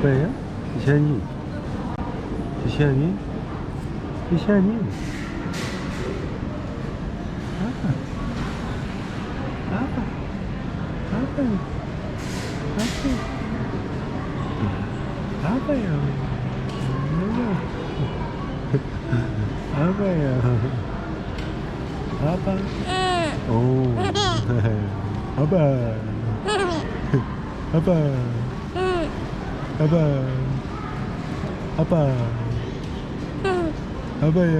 아빠예요? 시안이 시안이 시안이 아빠 아빠 아빠 아빠 아빠요 아빠요 아빠 오 아빠 아빠 아빠 아빠 아빠야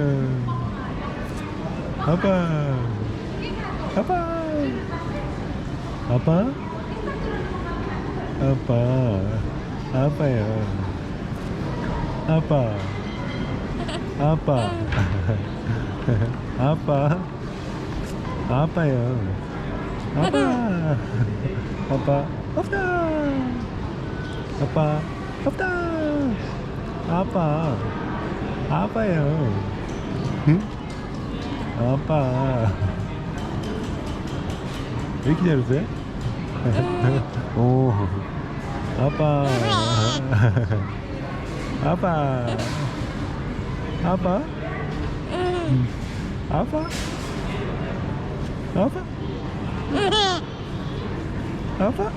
아빠 아빠 아빠 아빠 아빠야 아빠 아빠 아빠 아빠요 아빠 아빠 없다 아빠 없다 아빠. 아빠요. 응? 아빠. 왜 이렇게 잘했어요? 오. 아빠. 아빠. 아빠? 음. 아빠? 아빠? 아빠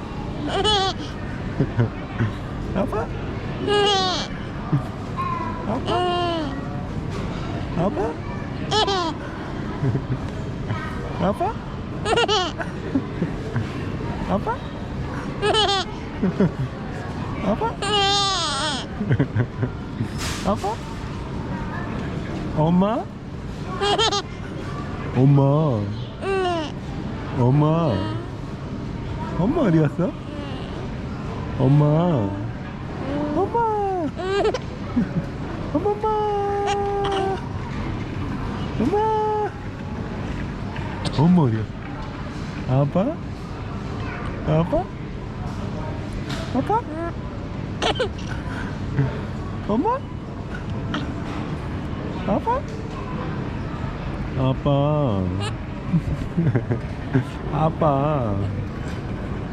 아빠 아빠 아빠 아빠 아빠 아빠 아빠 엄마? 엄마? 엄마? 엄마 어디 갔어? 엄마 엄마 엄마 엄마 엄마 어디 갔어? 아빠? 아빠? 아빠? 엄마? 아빠? 아빠 아빠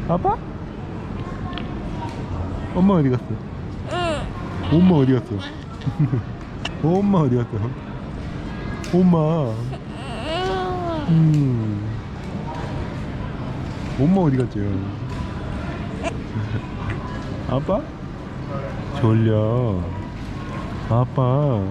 아빠? 엄마 어디 갔어? 엄마 어디 갔어? 엄마 어디 갔어? 엄마 음 엄마 어디 갔죠? 아빠? 졸려 아빠